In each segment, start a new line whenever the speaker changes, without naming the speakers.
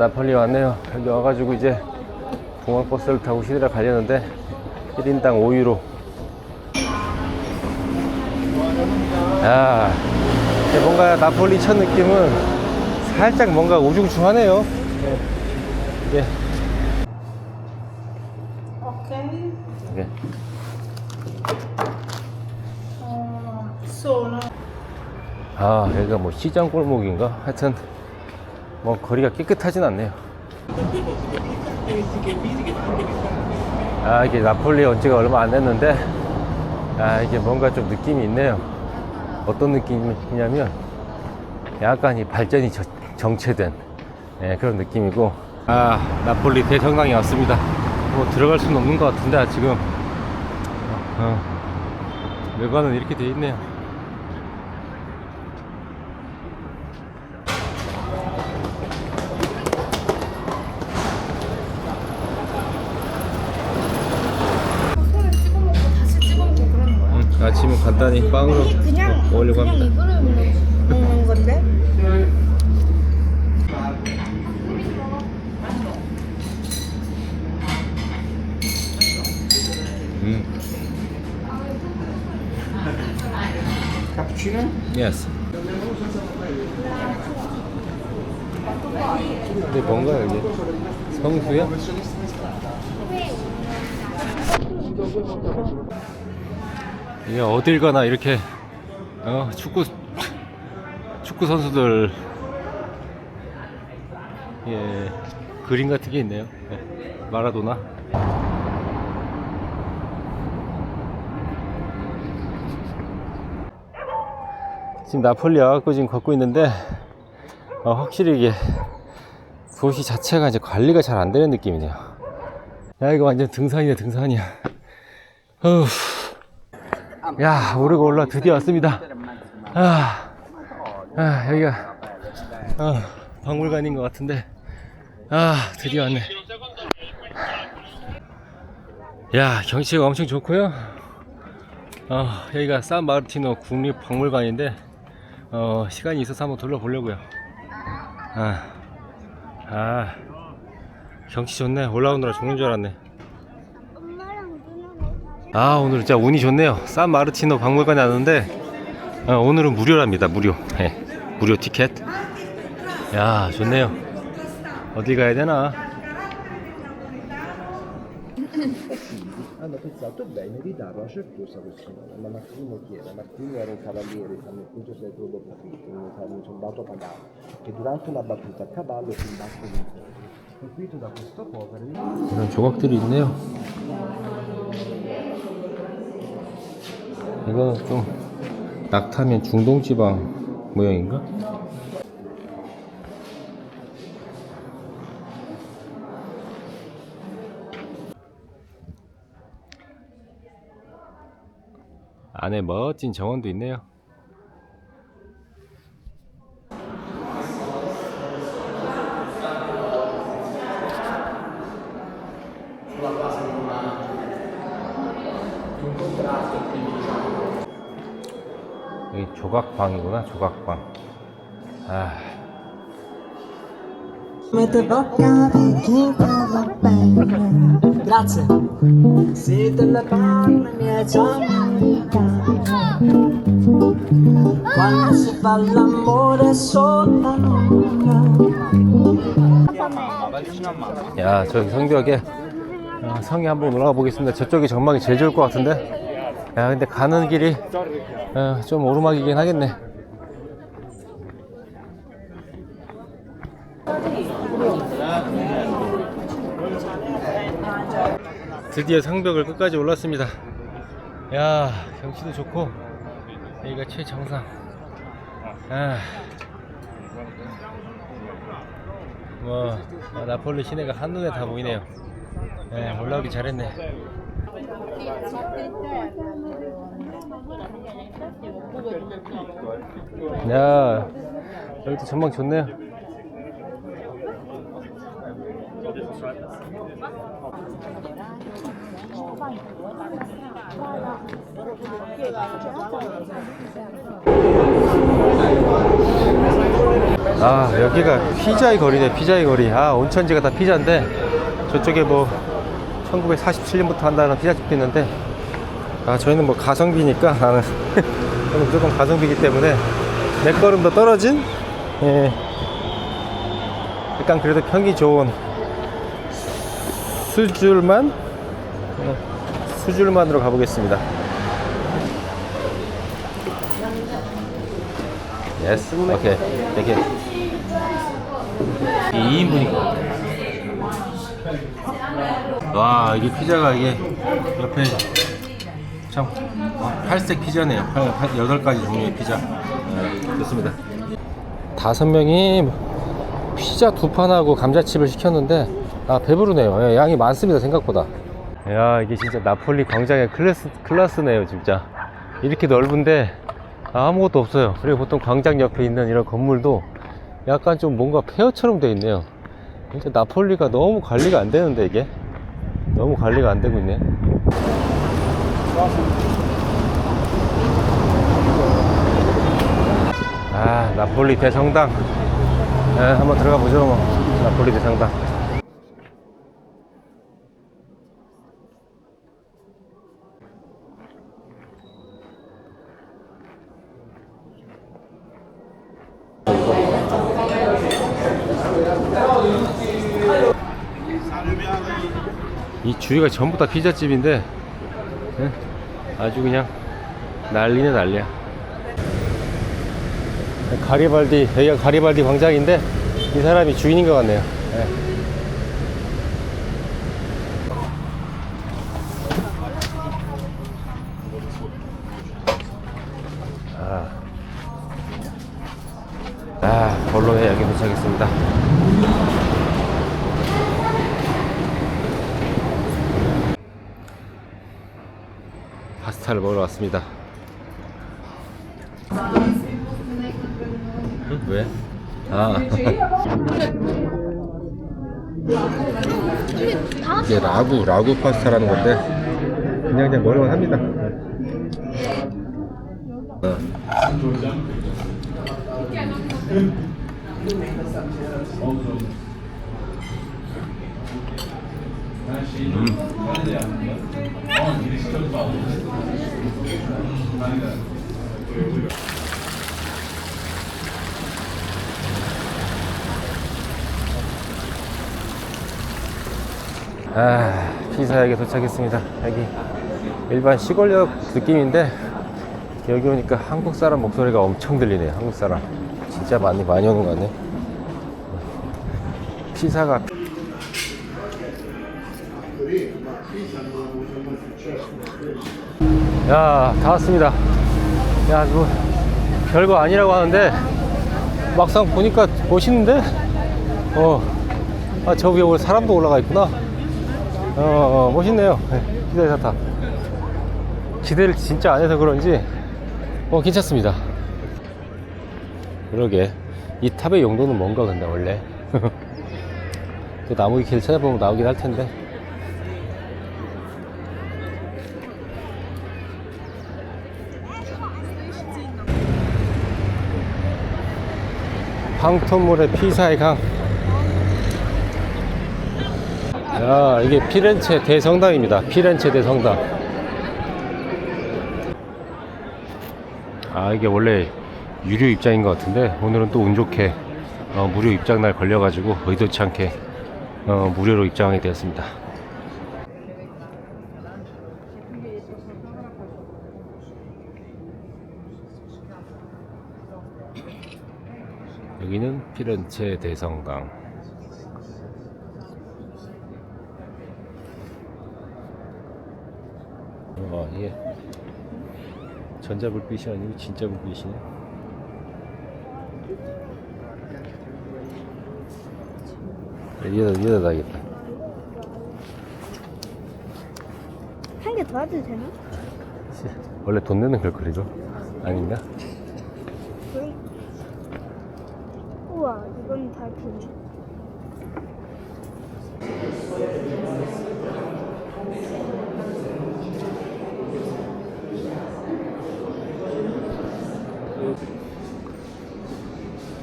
나폴리 왔네요. 여기 와가지고 이제 공항버스를 타고 시드라 가려는데 1인당 5유로. 야, 뭔가 나폴리 첫 느낌은 살짝 뭔가 우중충하네요. 예. 이게
Ok,
이게
uh, sono
아 여기가 뭐 시장 골목인가? 하여튼 뭐 거리가 깨끗하진 않네요. 아 이게 나폴리 온 지가 얼마 안 됐는데 아 이게 뭔가 좀 느낌이 있네요. 어떤 느낌이냐면 약간 이 발전이 저- 정체된 예, 그런 느낌이고 아 나폴리 대성당에 왔습니다. 뭐 들어갈 수는 없는 것 같은데 지금 어, 외관은 이렇게 돼 있네요. 음, 아침은 간단히 빵으로
그냥
먹으려고
그냥
합니다.
이거를 먹는, 먹는 건데.
음.
Cappuccino?
Yes. 근데 뭔가 여기 성수야? 이게 어딜 가나 이렇게 어, 축구 축구 선수들 예 그림 같은 게 있네요. 예, 마라도나. 지금 나폴리 와갖고 지금 걷고 있는데 어, 확실히 이게 도시 자체가 이제 관리가 잘 안 되는 느낌이네요. 야 이거 완전 등산이네 등산이야. 어후. 야 오르고 올라 드디어 왔습니다. 아, 아 여기가 어, 박물관인 것 같은데 아 드디어 왔네. 야 경치가 엄청 좋고요. 어, 여기가 산 마르티노 국립박물관인데 어, 시간이 있어서 한번 둘러보려고요. 아, 아, 경치 좋네. 올라오느라 죽는 줄 알았네. 아, 오늘 진짜 운이 좋네요. 산 마르티노 박물관에 왔는데 어, 오늘은 무료랍니다. 무료. 예, 무료 티켓. 야, 좋네요. 어디 가야 되나? 이런 조각들이 있네요. 이거는 좀 낙타면 중동지방 모양인가? 안에 멋진 정원도 있네요. 여기 조각방이구나, 조각방. 아.
Grazie. Siete giornata. Quando si fa l'amore sotto la.
야, 저기 성벽에 어, 성에 한번 올라가 보겠습니다. 저쪽이 전망이 제일 좋을 것 같은데. 야, 근데 가는 길이 어, 좀 오르막이긴 하겠네. 드디어 성벽을 끝까지 올랐습니다. 야, 경치도 좋고 여기가 최정상. 아. 뭐 아, 나폴리 시내가 한눈에 다 보이네요. 네, 올라오기 잘했네. 야, 여기도 전망 좋네요. 아 여기가 피자의 거리네 피자의 거리 아 온천지가 다 피자인데 저쪽에 뭐 1947년부터 한다는 피자집도 있는데 아 저희는 뭐 가성비니까 나는 무조건 가성비이기 때문에 내 걸음도 떨어진 예. 약간 그래도 평이 좋은 수줄만 어, 수줄만으로 가보겠습니다. 예스 오케이 땡큐 2인분이거든 와 이게 피자가 이게 옆에 참 어, 팔색 피자네요. 8가지 종류의 피자. 네, 좋습니다. 다섯 명이 피자 두 판하고 감자칩을 시켰는데 아 배부르네요. 예, 양이 많습니다 생각보다. 야 이게 진짜 나폴리 광장의 클래스, 클라스네요 진짜. 이렇게 넓은데 아무것도 없어요. 그리고 보통 광장 옆에 있는 이런 건물도 약간 좀 뭔가 폐허처럼 돼 있네요. 진짜 나폴리가 너무 관리가 안 되는데 이게 너무 관리가 안 되고 있네. 아 나폴리 대성당. 네, 한번 들어가 보죠 뭐. 나폴리 대성당 이 주위가 전부 다 피자집인데 예? 아주 그냥 난리네 난리야 가리발디 여기가 가리발디 광장인데 이 사람이 주인인 것 같네요 예. 아, 아 본론에 여기 도착했습니다 파스타를 먹으러 왔습니다. 응? 왜? 아. 이게 라구, 라구 파스타라는 건데, 그냥 그냥 먹을만 합니다. 어. 아, 피사역에 도착했습니다. 여기 일반 시골역 느낌인데 여기 오니까 한국 사람 목소리가 엄청 들리네요. 한국 사람 진짜 많이 많이 오는 것 같네. 피사가 야, 다 왔습니다. 야, 뭐 별거 아니라고 하는데 막상 보니까 멋있는데? 어, 아, 저 위에 사람도 올라가 있구나. 어, 어 멋있네요. 네, 기다려 사타. 기대를 진짜 안 해서 그런지, 어, 괜찮습니다. 그러게. 이 탑의 용도는 뭔가, 근데, 원래. 또 나무위 길 찾아보면 나오긴 할 텐데. 황토물의 피사의 강. 야, 이게 피렌체 대성당입니다. 피렌체 대성당. 아, 이게 원래 유료 입장인 것 같은데, 오늘은 또 운 좋게 어, 무료 입장 날 걸려가지고 의도치 않게 어, 무료로 입장하게 되었습니다. 여기는 피렌체 대성당. 와, 이게 전자불빛이 아니고 진짜 불빛이네. 위에다, 위에다 놔야겠다.
한 개 더 해도 되나?
원래 돈 내는 걸거리죠? 아닌가?
응. 우와, 이건 다 긴.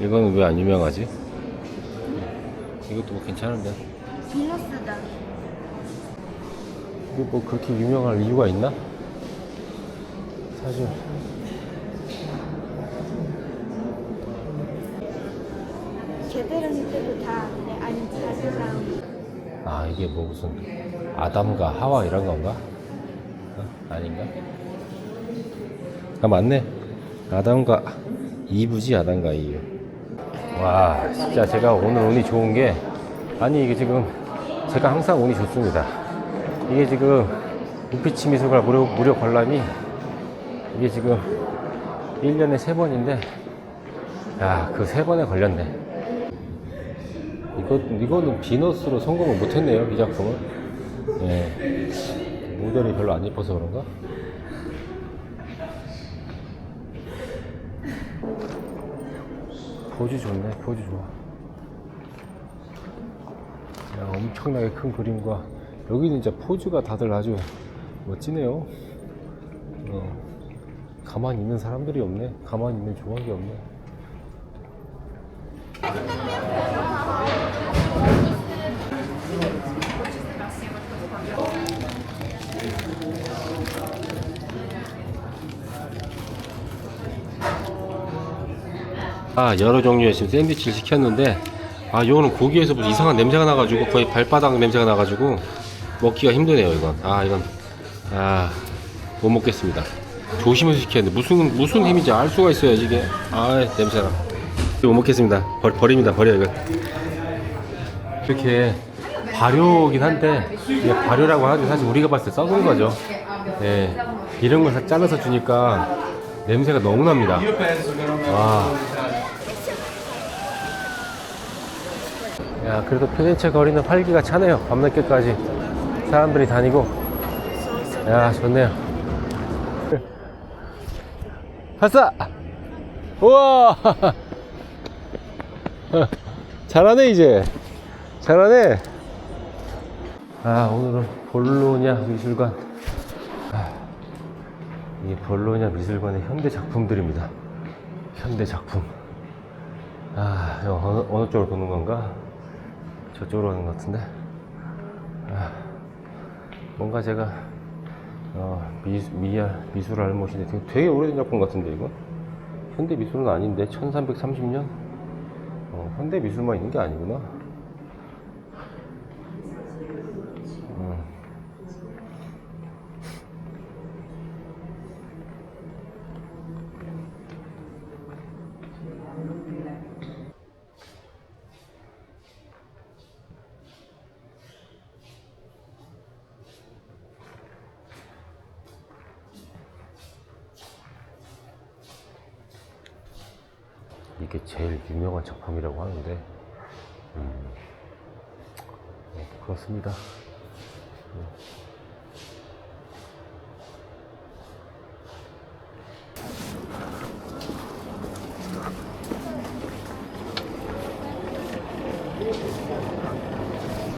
이거는 왜안 유명하지? 이것도 뭐 괜찮은데.
비너스다.
이게 뭐 그렇게 유명할 이유가 있나? 사실
제대로 때도 다 네, 잘 나오고.
아 이게 뭐 무슨 아담과 하와 이런 건가? 어? 아닌가? 아 맞네 아담과 이브지 아담과 이브 와 진짜 제가 오늘 운이 좋은 게 아니 이게 지금 제가 항상 운이 좋습니다 이게 지금 우피치 미술관 무료, 무료 관람이 이게 지금 1년에 3번인데 야그세 번에 걸렸네 이거, 이거는 비너스로 성공을 못했네요, 이 작품은. 예. 모델이 별로 안 예뻐서 그런가? 포즈 좋네, 포즈 좋아. 야, 엄청나게 큰 그림과, 여기는 진짜 포즈가 다들 아주 멋지네요. 어. 가만히 있는 사람들이 없네. 가만히 있는 조각이 없네. 아 여러 종류의 지금 샌드위치를 시켰는데 아 이거는 고기에서 무슨 이상한 냄새가 나가지고 거의 발바닥 냄새가 나가지고 먹기가 힘드네요 이건. 아 이건 아 못 먹겠습니다. 조심해서 시켰는데 무슨 무슨 햄인지 알 수가 있어야지 이게. 아 냄새나. 못 먹겠습니다. 버, 버립니다 버려 이거. 이렇게 발효긴 한데 이게 발효라고 하지 사실 우리가 봤을 때 썩은 거죠. 예. 이런 걸 다 잘라서 주니까 냄새가 너무 납니다. 와 야, 그래도 피렌체 거리는 활기가 차네요. 밤늦게까지 사람들이 다니고. 야, 좋네요. 하싸! 우와! 잘하네, 이제. 잘하네. 아, 오늘은 볼로냐 미술관. 아, 이 볼로냐 미술관의 현대 작품들입니다. 현대 작품. 아, 어느, 어느 쪽으로 도는 건가? 저쪽으로 가는 것 같은데. 아, 뭔가 제가 어, 미, 미알, 미술 알못인데 되게, 되게 오래된 작품 같은데 이거? 현대 미술은 아닌데 1330년? 어, 현대 미술만 있는 게 아니구나. 음. 이게 제일 유명한 작품이라고 하는데 음, 어, 그렇습니다. 음.